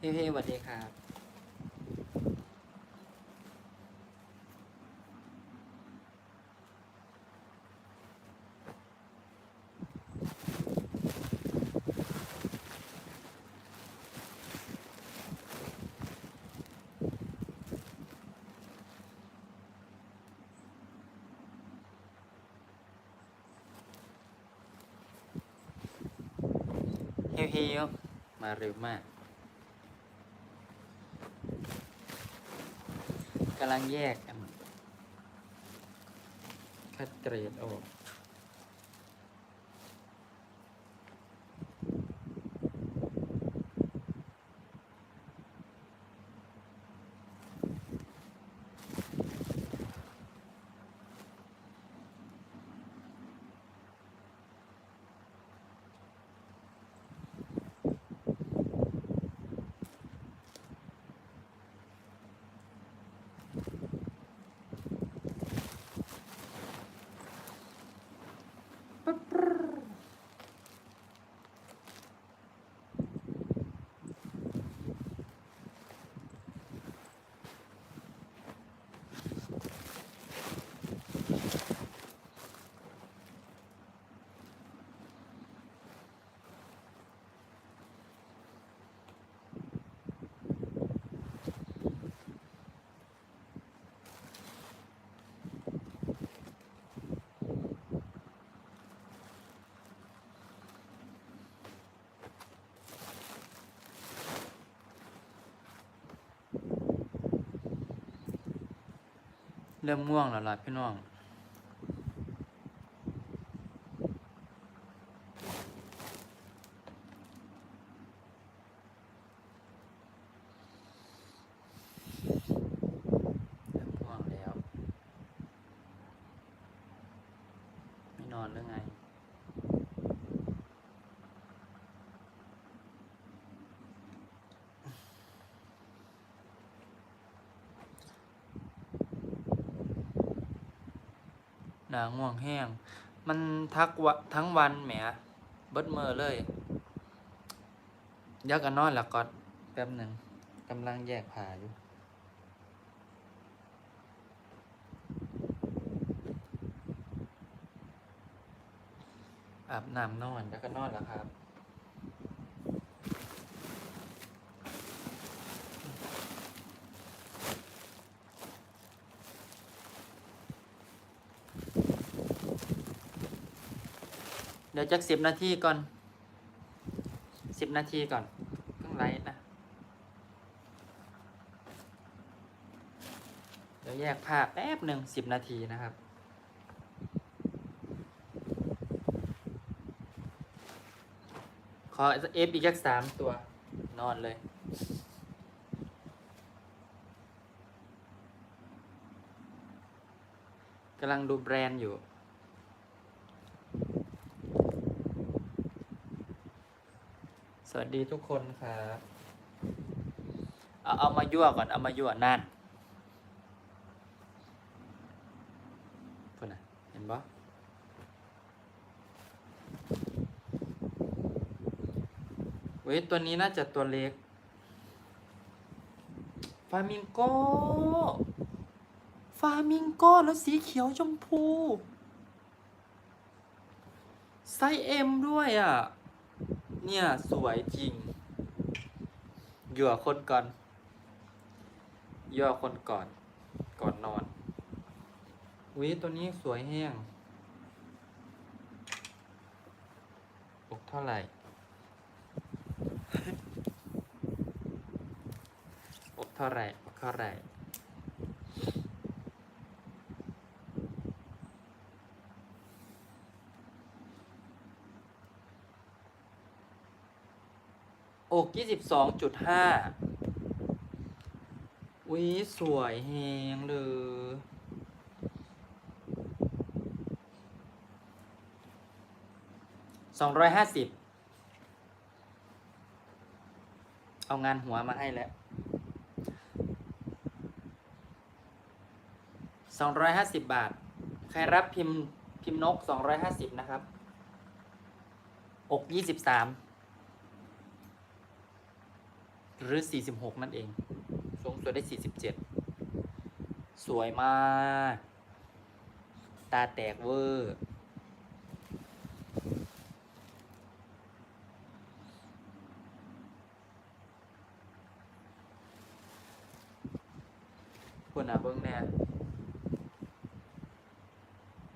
พี่พี่สวัสดีครับ เฮียวเฮียวมาเร็วมากำลังแยกกันคัดเกรดออก เริ่มง่วงแล้วล่ะพี่น้อง เริ่มง่วงแล้ว ไม่นอนหรือไง หนาง่วงแห้ง มันทักวะทั้งวันแหมเบิดมือเลย ยักกันนอนแล้วก็แป๊บหนึ่งกำลังแยกผ่าอยู่อาบน้ำนอนแล้วก็นอนแล้วครับ ดี๋ยวจักสิบนาทีก่อนสิบนาทีก่อนเพิ่งไลฟ์นะ เดี๋ยวแยกภาพแป๊บหนึ่งสิบนาทีนะครับขอเอฟอีกสักสามตัวนอนเลย กำลังดูแบรนด์อยู่ วัสดีทุกคนครับเอาเอามายั่วก่อน เอามายั่วนั่นเพื่อนน่ะเห็นปะเว้ยตัวนี้น่าจะตัวเล็กฟามิงโก้ฟามิงโก้แล้วสีเขียวชมพู ไซส์เอ็มด้วยอะ เนี่ย สวยจริงเหยื่อคนก่อนเหยื่อคนก่อน ก่อนนอนวิตัวนี้สวยแห้งอกเท่าไหร่ อกเท่าไหร่อกเท่าไหร่ กยี่สิบสองจุดห้าวิสวยแฮงเลยสองร้อยห้าสิบเอางานหัวมาให้แล้วสองร้อยห้าสิบบาท ใครรับพิมพ์พิมพ์นกสองร้อยห้าสิบนะครับอกยี่สิบสาม หรือ 46 นั่นเอง สูงสุดได้ 47 สวยมาก ตาแตกเวอร์ คุณอะเบิ้งแน่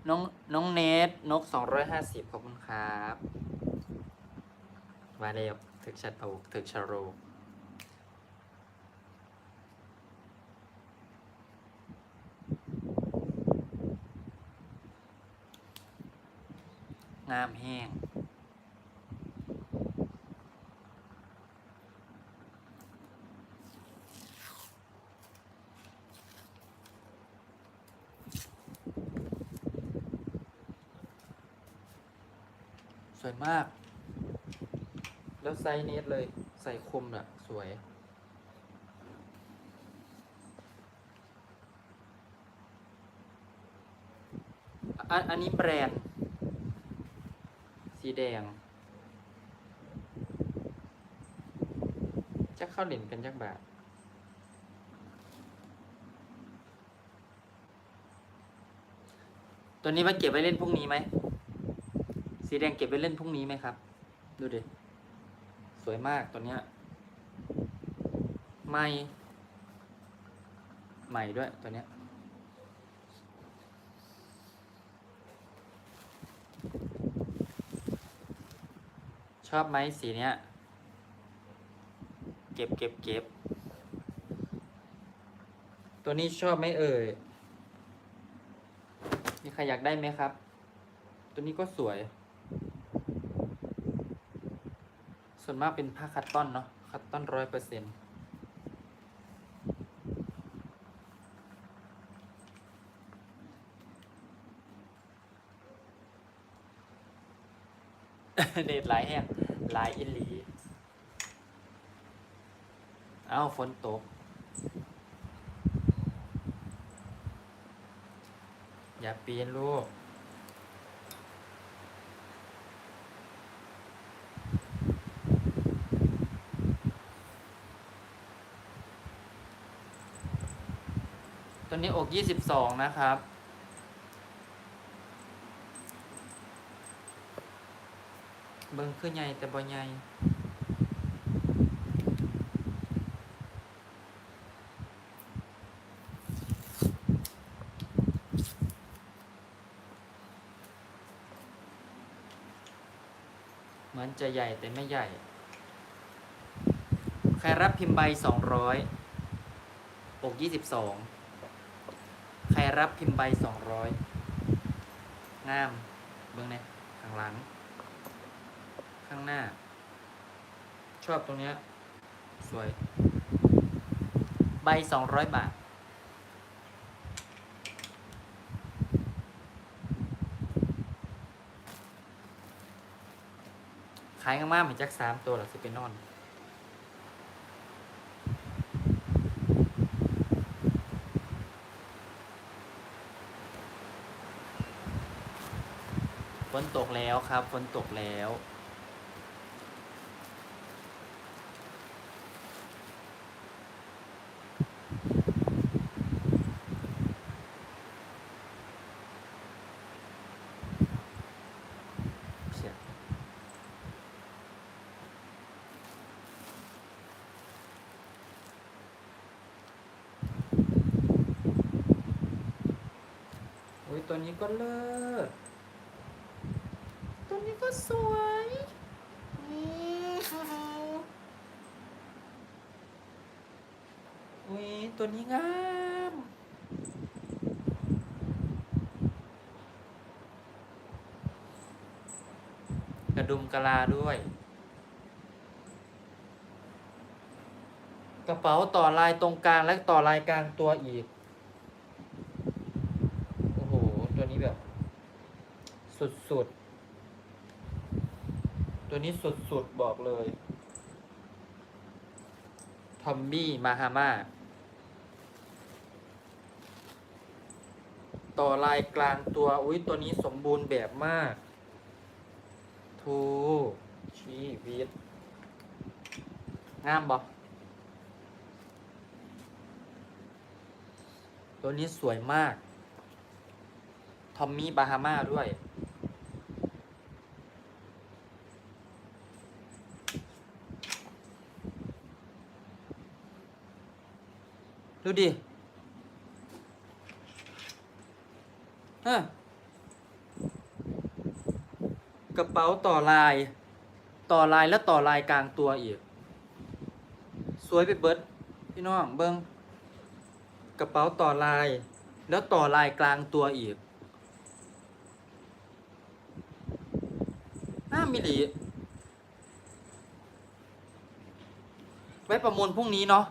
น้องน้องเนทนก 250 ขอบคุณครับมาแล้วถึกชัดโอกถึกชาโร งามแห้ง สวยมาก แล้วไซส์เนสเลย ใส่คมอะสวยอันนี้แบรนด์ สีแดงจะเข้าเหรียญกันจักบาทตัวนี้ไว้เก็บไว้เล่นพรุ่งนี้ไหม สีแดงเก็บไว้เล่นพรุ่งนี้ไหมครับ ดูดิ สวยมากตัวเนี้ยใหม่ ใหม่ด้วยตัวเนี้ย อบไหมสีเนี้ย เก็บเก็บเก็บ ตัวนี้ชอบไหมเอ่ย มีใครอยากได้ไหมครับ ตัวนี้ก็สวย ส่วนมากเป็นผ้าคัตตอนเนาะ คัตตอนร้อยเปอร์เซ็นต์ เด็ดหลายแห้งหลายอินหลี เอ้าฝนตก อย่าปีนลูกตัวนี้อกยี่สิบสองนะครับ เบิ่งคือใหญ่แต่บ่ใหญ่เหมือนจะใหญ่แต่ไม่ใหญ่ ใครรับพิมพ์ใบสองร้อยอกยี่สิบสองใครรับพิมพ์ใบสองร้อยงาม เบื้องในข้างหลัง ข้างหน้า ชอบตรงเนี้ย สวย ใบสองร้อยบาท ขายกันมากเหมือนจักสามตัวหรอสิเป็นนอนฝนตกแล้วครับฝนตกแล้ว เสียโอ้ยตัว นี้ก็เลิศ ตัวนี้ก็สวยอุ้ยตัวนี้งามกระดุมกะลาด้วย กระเป๋าต่อลายตรงกลางและต่อลายกลางตัวอีก สุดๆ ตัวนี้สุดๆ บอกเลยทอมบี้มาฮาม่าต่อลายกลางตัว อุ้ยตัวนี้สมบูรณ์แบบมาก ทูชีวิต งามบอกตัวนี้สวยมาก ทอมมี่บาฮาม่าด้วย ดูดิฮะกระเป๋าต่อลาย ต่อลายแล้วต่อลายกลางตัวอีก สวยไปเบิดพี่น้องเบิงกระเป๋าต่อลาย แล้วต่อลายกลางตัวอีกน่ามิหลีไว้ประมูลพรุ่งนี้เนาะ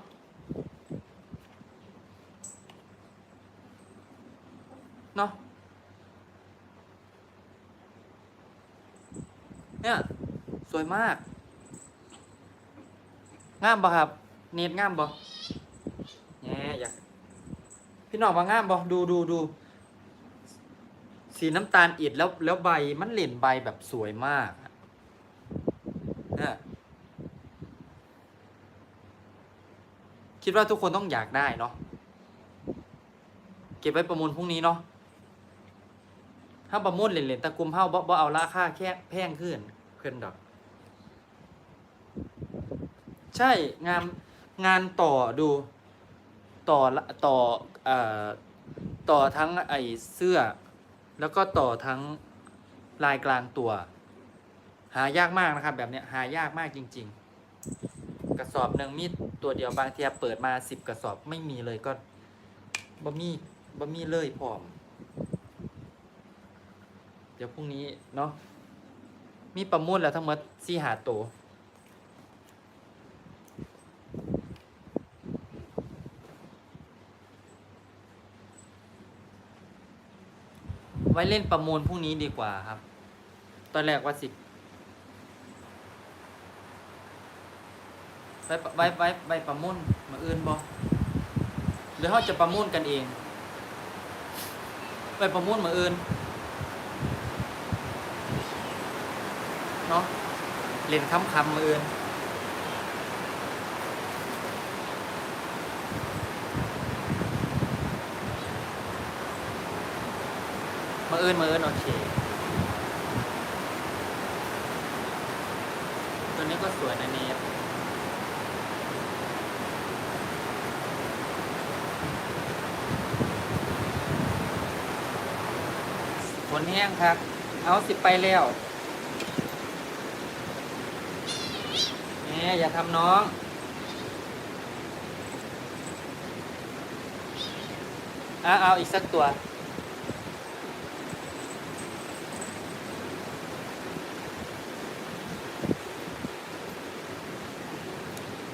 เนาะ เนี่ย สวยมาก งามบ่ครับ เน็ตงามบ่แง่อยากพี่น้องว่างามบ่ดูดูดูสีน้ำตาลอิดแล้วแล้วใบมันเหล่นใบแบบสวยมากอะเนี่ยคิดว่าทุกคนต้องอยากได้เนาะเก็บไว้ประมูลพรุ่งนี้เนาะ ถ้าประมูลเหรียญตะกุมเฮาบ่บ่เอาราคาแค่แพงขึ้นขึ้นดอก ใช่งานงานต่อดูต่อต่อเอ่อต่อทั้งไอเสื้อ แล้วก็ต่อทั้งลายกลางตัว หายากมากนะครับ แบบเนี้ยหายากมากจริง ๆ กระสอบหนึ่งมีตัวเดียวบางทีเปิดมาสิบกระสอบไม่มีเลยก็บ่มีบ่มีเลยพร้อม ดี๋ยวพรุ่งนี้เนาะมีประมูลแล้วทั้งหมดสี่หาตัวไว้เล่นประมูลพรุ่งนี้ดีกว่าครับ ตอนแรกว่าสิไว้ไว้ไว้ไว้ประมูลมาอื่นบอหรือเขาจะประมูลกันเอง ไปประมูลมาอื่น เนาะเล่นคำคำๆมาอื่นมาอื่นมาอื่นโอเค ตัวนี้ก็สวยนะเนฟฝนแห้งครับ เอาสิไปแล้วแห มอย่าทำน้องอะเอาอีกสักตัว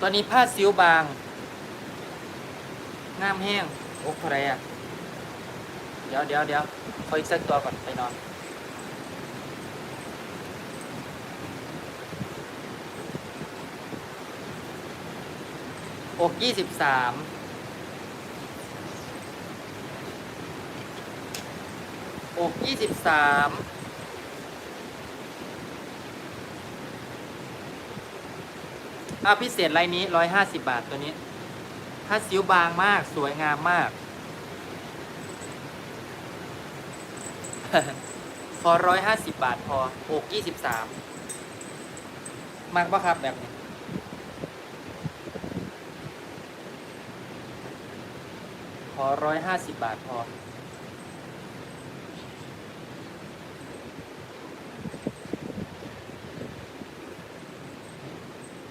ตอนนี้ผ้าซิวบางงามแห้ง โอ้อะไรอะ เดี๋ยวเดี๋ยวเดี๋ยวขออีกสักตัวก่อนไปนอน อกยี่สิบสามอกยี่สิบสามอะพิเศษไลน์นี้ร้อยห้าสิบบาทตัวนี้ถ้าซิวบางมากสวยงามมาก พอร้อยห้าสิบบาทพออกยี่สิบสามมากปะครับแบบนี้ อร้อยห้าสิบบาทพอ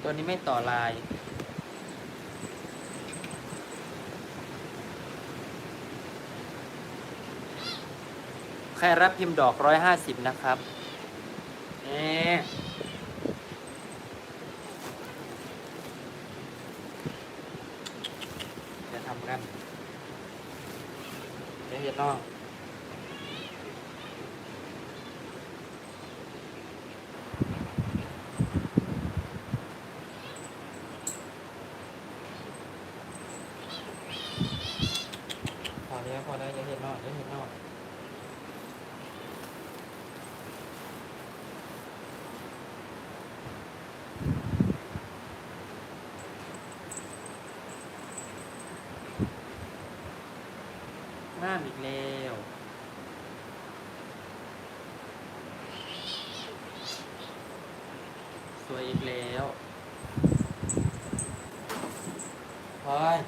ตัวนี้ไม่ต่อลาย ใครรับพิมพ์ดอกร้อยห้าสิบนะครับเอ๊จะทำกัน เดี๋ยวเห็นน้อง พอแล้วพอแล้วอย่าเห็นนอกอย่าเห็นนอกามอีกแล้ว สวอีกแล้วพลอย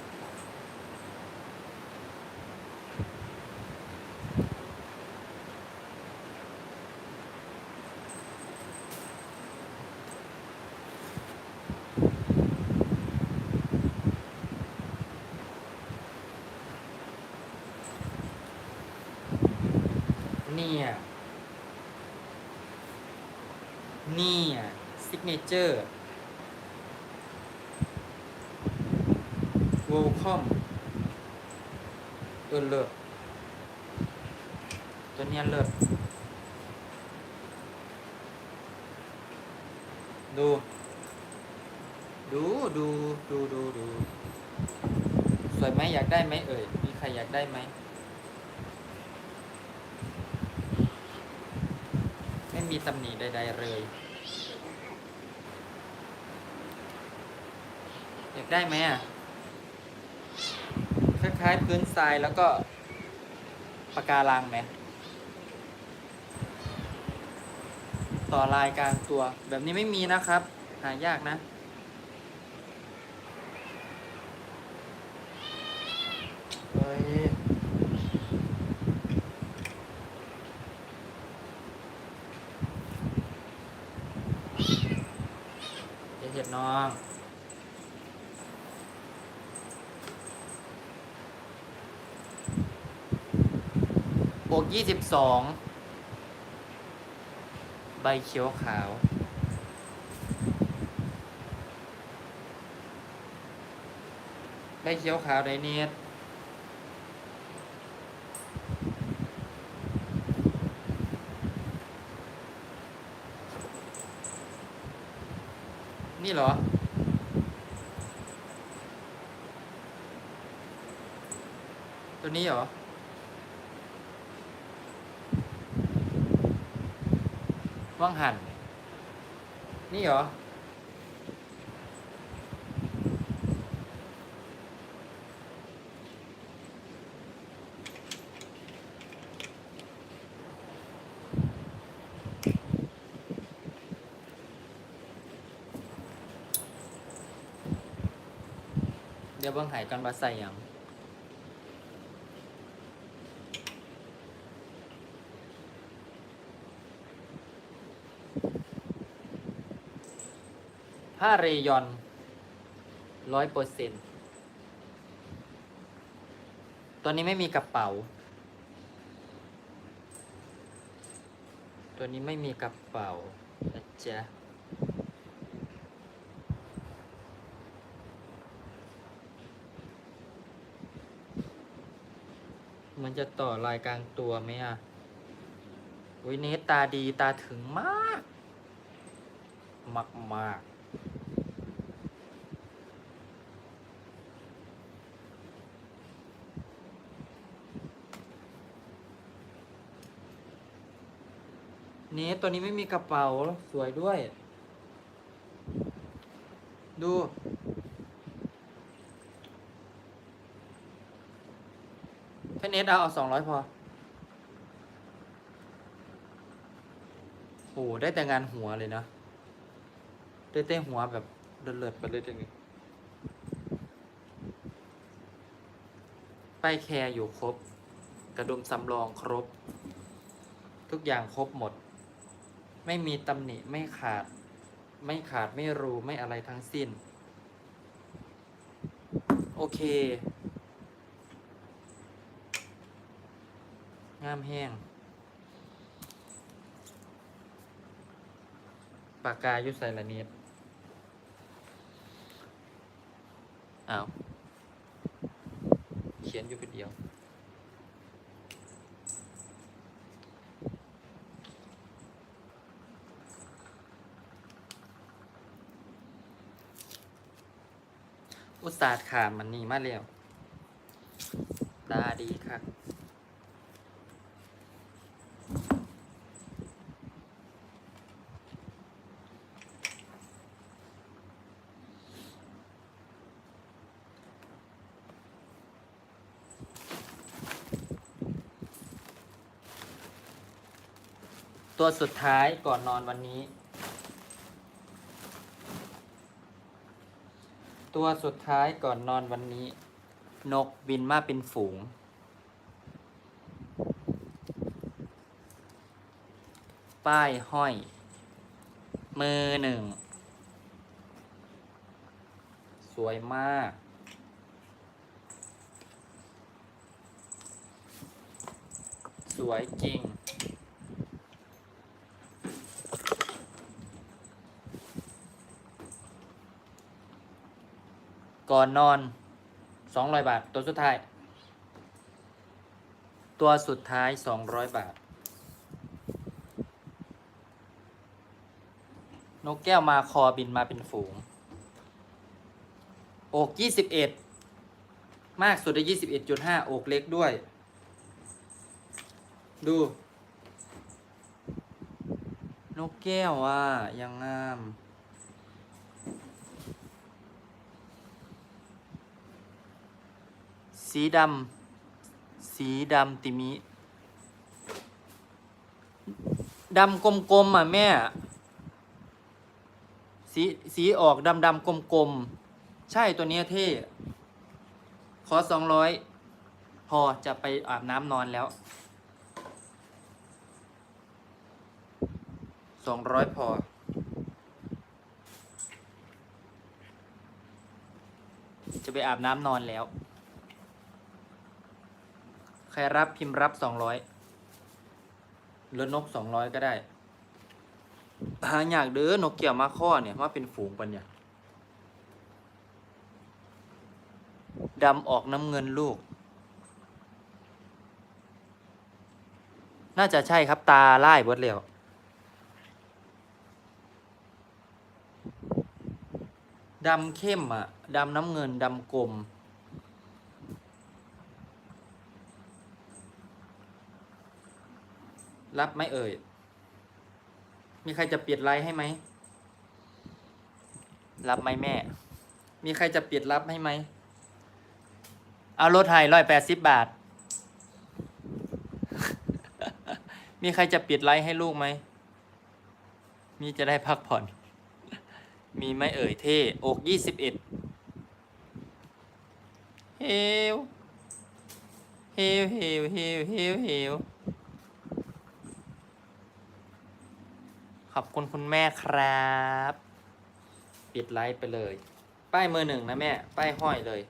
เนี่ย นี่ ซิกเนเจอร์วอลคอมเออเลิศตัวเนี้ยเลิศดู ดูดูดูดูดูสวยไหมอยากได้ไหมเอ่ย มีใครอยากได้ไหม ไม่มีตำหนิใด ๆ เลย อยากได้ไหมอะคล้ายๆพื้นทรายแล้วก็ปะการังไหมต่อลายกลางตัวแบบนี้ไม่มีนะครับ หายากนะ เฮ้ย เดี๋ยวเห็ดน้อง อก ยี่สิบสองใบเขียวขาว ใบเขียวขาวไดเนตนี่เหรอ ตัวนี้เหรอ ว่างหัน นี่เหรอ เดี๋ยวเบิ่งไห้กันว่าใส่หยัง ผ้าเรยอนร้อยเปอร์เซ็นตัวนี้ไม่มีกระเป๋า ตัวนี้ไม่มีกระเป๋านะจ๊ะมันจะต่อลายกลางตัวไหมอะวิเนสตาดีตาถึงมาก มากมาก นี่ตัวนี้ไม่มีกระเป๋าสวยด้วย ดูแค่เน็ตเอาเอาสองร้อยพอ โอ้ได้แต่งานหัวเลยนะได้แต่หัวแบบเลิศๆไปเลยทีนี้ป้ายแคร์อยู่ครบ กระดุมสำรองครบ ทุกอย่างครบหมด ไม่มีตำหนิไม่ขาด ไม่ขาดไม่รูไม่อะไรทั้งสิ้น โอเค งามแห้ง ปากกายุใส่ละเนียดอ้าว เขียนอยู่เป็นเดียว สาดขามมันนี่มาเร็วตาดีครับตัวสุดท้ายก่อนนอนวันนี้ ตัวสุดท้ายก่อนนอนวันนี้ นกบินมาเป็นฝูง ป้ายห้อย มือหนึ่ง สวยมาก สวยจริง ก่อนนอนสองร้อยบาท ตัวสุดท้าย ตัวสุดท้ายสองร้อยบาท นกแก้วมาคอบินมาเป็นฝูงอกยี่สิบเอ็ดมากสุดได้ยี่สิบเอ็ดจุดห้าอกเล็กด้วย ดู นกแก้วว่ายังงาม สีดำสีดำติมิดำกลมๆอะแม่ สีสีออกดำดำกลมๆ ใช่ตัวเนี้ยเท่ ขอสองร้อยพอจะไปอาบน้ำนอนแล้วสองร้อยพอ จะไปอาบน้ำนอนแล้ว รรับพิมพ์รับสองร้อยหรือนกสองร้อยก็ได้ หาอยากเด้อนกเกี่ยวมาข้อเนี่ยว่าเป็นฝูงปัญญาดำออกน้ำเงินลูก น่าจะใช่ครับตาไล่เบิดแล้วดำเข้มอะ ดำน้ำเงิน ดำกลม รับไหมเอ่ย มีใครจะปิดไลน์ให้ไหม รับไหมแม่ มีใครจะปิดรับให้ไหม เอารถไทยร้อยแปดสิบบาท มีใครจะปิดไลน์ให้ลูกไหม มีจะได้พักผ่อน มีไหมเอ่ยเท่อกยี่สิบเอ็ดเฮวเฮวเฮวเฮวเฮวเฮว อบคุณคุณแม่ครับ ปิดไลฟ์ไปเลย ป้ายมือหนึ่งนะแม่ ป้ายห้อยเลย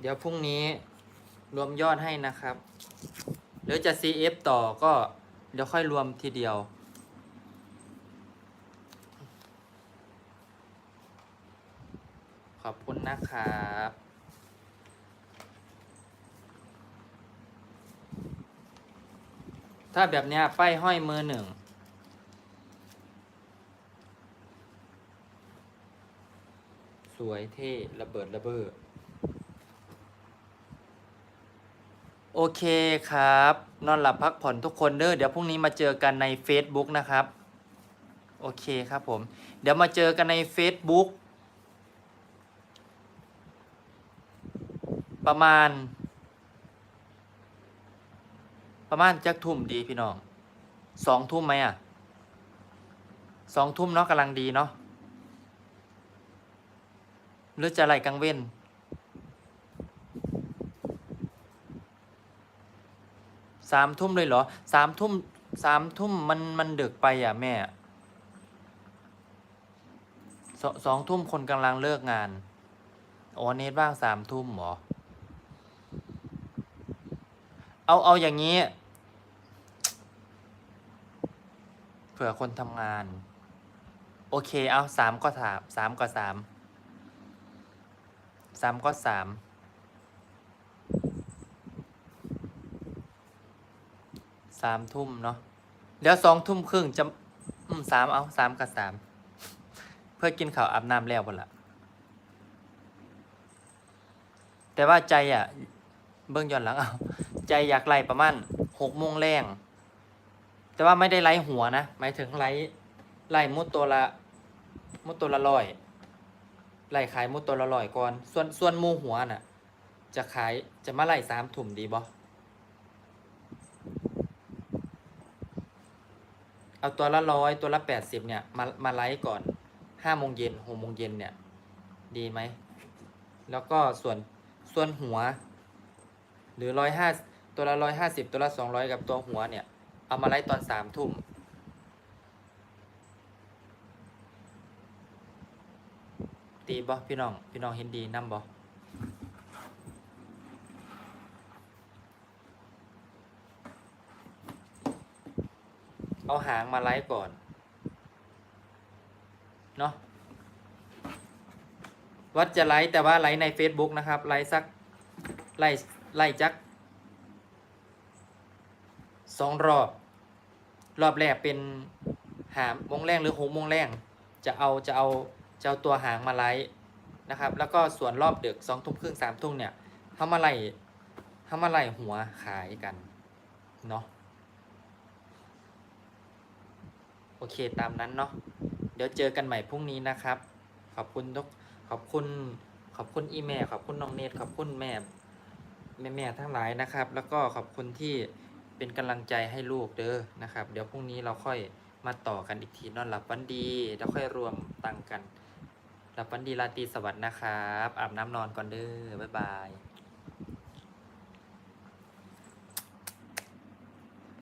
เดี๋ยวพรุ่งนี้รวมยอดให้นะครับ หรือจะ CF ต่อก็ เดี๋ยวค่อยรวมทีเดียว ขอบคุณนะครับถ้าแบบเนี้ยป้ายห้อยมือหนึ่ง สวยเท่ ระเบิด ระเบ้อ โอเคครับ นอนหลับพักผ่อนทุกคนเด้อเดี๋ยวพรุ่งนี้มาเจอกันใน Facebook นะครับ โอเคครับผม เดี๋ยวมาเจอกันใน Facebook ประมาณ ประมาณจักทุ่มดีพี่น้องสองทุ่มไหมอะสองทุ่มเนาะกำลังดีเนาะหรือจะอะไรกลางเว้น สามทุ่มเลยเหรอสามทุ่มสามทุ่มมันมันดึกไปอะแม่สสองทุ่มคนกำลังเลิกงานอ๋อเนทว่างสามทุ่มหรอ เอาเอาอย่างนี้ เผื่อคนทำงาน โอเคเอาสามก็สามสามก็สามสามก็สาม สามทุ่มเนาะเดี๋ยวสองทุ่มครึ่งจะอืมสามเอาสามกับสามเพื่อกินข้าวอาบน้ำแล้วบนละแต่ว่าใจอะ เบิ่งย้อนหลังเอาใจอยากไล่ประมาณหกโมงแรง แต่ว่าไม่ได้ไล่หัวนะหมายถึงไล่ไล่มุดตัวละมุดตัวละร้อยไล่ขายมุดตัวละร้อยก่อน ส่วนส่วนมูหัวน่ะ จะขายจะมาไล่สามถุ่มดีบ่ เอาตัวละร้อยตัวละแปดสิบเนี่ยมามาไล่ก่อนห้าโมงเย็นหกโมงเย็นเนี่ย ดีไหม แล้วก็ส่วนส่วนหัว หรือร้อยห้าตัวละร้อยห้าสิบตัวละสองร้อยกับตัวหัวเนี่ย เอามาไล่ตอนสามทุ่มตีบ่พี่น้อง พี่น้องเห็นดีนำบ่ เอาหางมาไล่ก่อน เนาะวัดจะไลฟ์แต่ว่าไลฟ์ใน Facebook นะครับ ไลฟ์สัก ไล่ไล่จักสองรอบ รอบแรกเป็นหามโมงแรงหรือหกโมงแรงจะเอาจะเอาจะเอาตัวหางมาไล่นะครับ แล้วก็ส่วนรอบดึกสองทุ่มครึ่งสามทุ่มเนี่ยเขามาไล่เขามาไล่หัวขายกัน เนาะโอ เคตามนั้นเนาะเดี๋ยวเจอกันใหม่พรุ่งนี้นะครับ ขอบคุณทุกขอบคุณขอบคุณอีแม่ขอบคุณน้องเนตขอบคุณแม่แม่แม่ทั้งหลายนะครับ แล้วก็ขอบคุณที่เป็นกำลังใจให้ลูกเด้อนะครับ เดี๋ยวพรุ่งนี้เราค่อยมาต่อกันอีกทีนอนหลับวันดีแล้วค่อยรวมตังกันหลับวันดีราตรีสวัสดิ์นะครับอาบน้ำนอนก่อนเด้อบ๊ายบาย